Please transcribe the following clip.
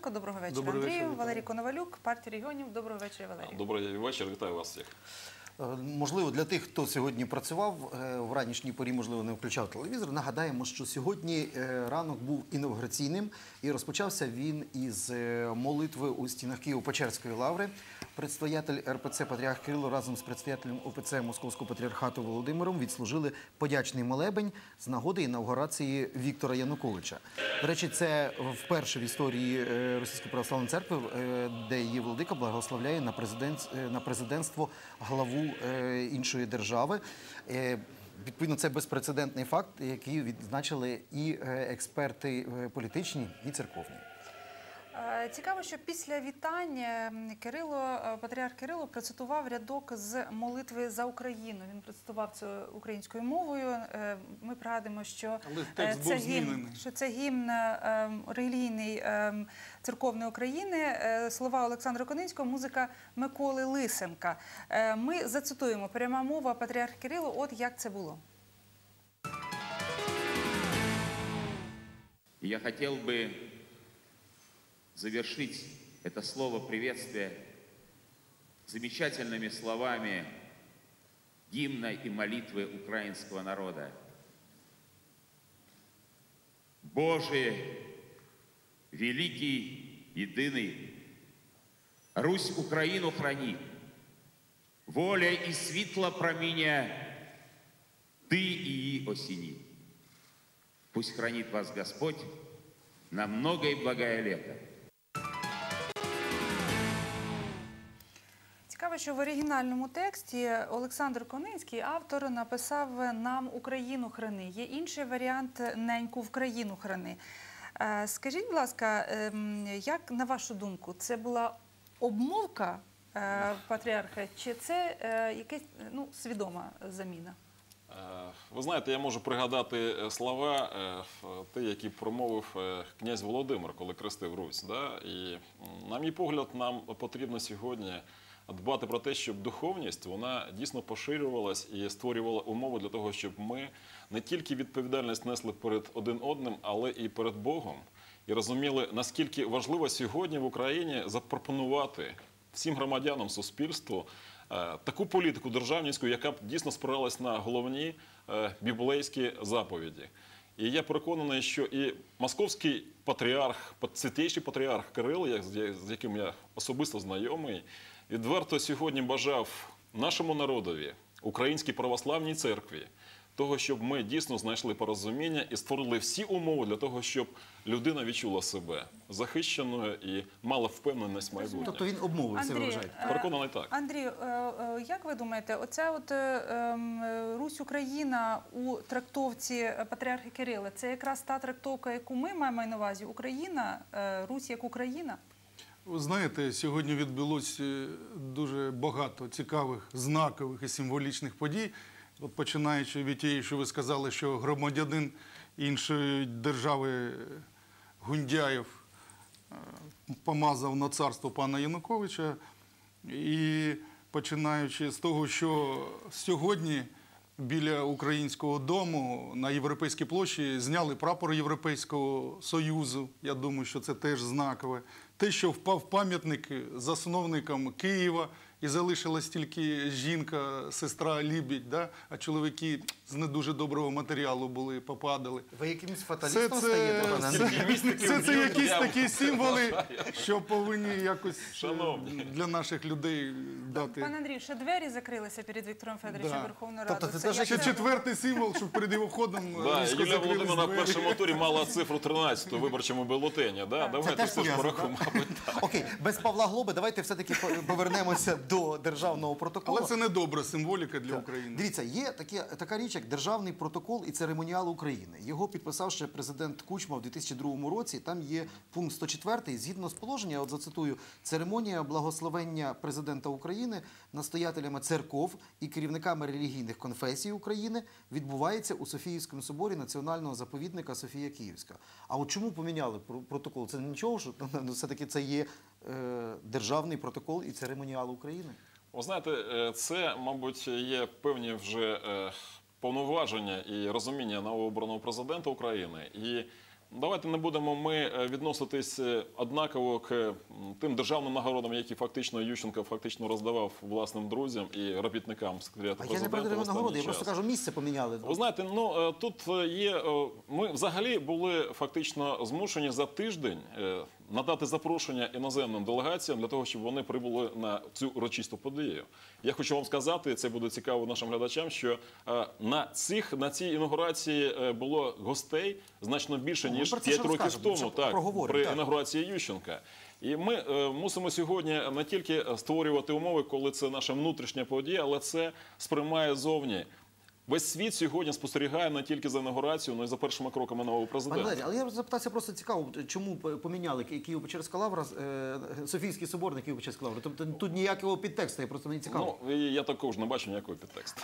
Тимошенко. Доброго вечора, Доброго Андрію. вечора. Валерій Коновалюк, партія регіонів. Доброго вечора, Валерій. Добрий вечір, вітаю вас всіх. Е, Можливо, для тих, хто сьогодні працював е, в ранішній порі, можливо, не включав телевізор. Нагадаємо, що сьогодні е, ранок був інавгураційним і розпочався він із молитви у стінах Києво-Печерської лаври. Предстоятель РПЦ Патріарх Кирило разом з предстоятелем ОПЦ Московського патріархату Володимиром відслужили подячний молебень з нагоди інавгурації Віктора Януковича. До речі, це вперше в історії е, Російської православної церкви, е, де її владика благословляє на президент е, на президентство главу іншої держави. Відповідно, це безпрецедентний факт, який відзначили і експерти політичні, і церковні. Е, Цікаво, що після вітання Кирило, е, патріарх Кирило процитував рядок з молитви за Україну. Він процитував це українською мовою. Е, Ми пригадуємо, що це гімн, що це гімн релігійний церковної України. Слова Олександра Конинського, музика Миколи Лисенка. Ми зацитуємо пряма мова патріарх Кирило. От як це було. Я хотел бы завершить это слово приветствия замечательными словами гимна и молитвы украинского народа. Боже, великий, единый, Русь Украину храни, воля и світло проміня, Ты її осени. Пусть хранит вас Господь на многое и благое лето. Що в оригінальному тексті Олександр Конинський, автор, написав нам Україну храни. Є інший варіант неньку в країну храни. Е, Скажіть, будь ласка, ем, як на вашу думку, це була обмовка е, патріарха, чи це е, якась ну, свідома заміна? Ви знаєте, я можу пригадати слова, ті, які промовив князь Володимир, коли крестив Русь. Да? І, на мій погляд, нам потрібно сьогодні дбати про те, щоб духовність вона дійсно поширювалась і створювала умови для того, щоб ми не тільки відповідальність несли перед один одним, але і перед Богом. І розуміли, наскільки важливо сьогодні в Україні запропонувати всім громадянам суспільству е, таку політику державницьку, яка б дійсно спиралась на головні е, біблейські заповіді. І я переконаний, що і московський патріарх, святейший патріарх Кирил, з з яким я особисто знайомий, відверто сьогодні бажав нашому народові, українській православній церкві, того, щоб ми дійсно знайшли порозуміння і створили всі умови для того, щоб людина відчула себе захищеною і мала впевненість в майбутнє. Тобто він обмовився, ви вважаєте? е, Переконаний так. Андрію, е, е, як ви думаєте, оця от ем, Русь Україна у трактовці е, патріарха Кирила, це якраз та трактовка, яку ми маємо на увазі Україна, е, Русь як Україна? Ви знаєте, сьогодні відбулося е, дуже багато цікавих, знакових і символічних подій. От починаючи від тієї, що ви сказали, що громадянин іншої держави Гундяєв помазав на царство пана Януковича. І починаючи з того, що сьогодні біля українського дому на європейській площі зняли прапор Європейського Союзу. Я думаю, що це теж знакове. Те, що впав пам'ятник засновникам Києва, і залишилась тільки жінка, сестра Лібідь, да? а чоловіки з не дуже доброго матеріалу були, попадали. Ви якимось фаталістом це, стаєте, це, Андрію? це, це, якісь такі символи, що повинні якось е, Шановні. для наших людей дати. Пане Андрію, ще двері закрилися перед Віктором Федоровичем Да. Верховної Тобто Ради. це теж Ще четвертий символ, що перед його входом Да, різко Юлія закрились Володимирівна в першому турі мала цифру 13 у виборчому бюлетені. Да? Це Давайте теж все ж пов'язано, порахуємо. Окей, без Павла Глоби давайте все-таки по- повернемося до державного протоколу. Але це не добра символіка для України. Дивіться, є таке, така річ, як державний протокол і церемоніал України. Його підписав ще президент Кучма в 2002 році. Там є пункт 104, згідно з положення, я от зацитую, церемонія благословення президента України настоятелями церков і керівниками релігійних конфесій України відбувається у Софіївському соборі національного заповідника Софія Київська. А от чому поміняли про- протокол? Це нічого, що ну, все-таки це є державний протокол і церемоніал України. Ви знаєте, е, це, мабуть, є певні вже е, повноваження і розуміння новообраного президента України. І давайте не будемо ми е, відноситись е, однаково к тим державним нагородам, які фактично Ющенко фактично роздавав власним друзям і робітникам секретаріату А я не президента. про нагороди, я просто кажу, місце поміняли. Ви знаєте, ну е, тут е, є. е, Ми взагалі були фактично змушені за тиждень е, надати запрошення іноземним делегаціям для того, щоб вони прибули на цю урочисту подію. Я хочу вам сказати, це буде цікаво нашим глядачам, що е, на цих на цій інаугурації е, було гостей значно більше Ну, ніж 5 років тому. Так при так. інаугурації Ющенка. І ми е, мусимо сьогодні не тільки створювати умови, коли це наша внутрішня подія, але це сприймає зовні. Весь світ сьогодні спостерігає не тільки за інаугурацією, але й за першими кроками нового президента. Але я запитався просто цікаво, чому поміняли Київ Києво-Печерська лавра, е, Софійський собор на Києво-Печерська лавра. Тобто тут ніякого підтексту, я просто мені цікаво. Ну я також не бачу ніякого підтексту.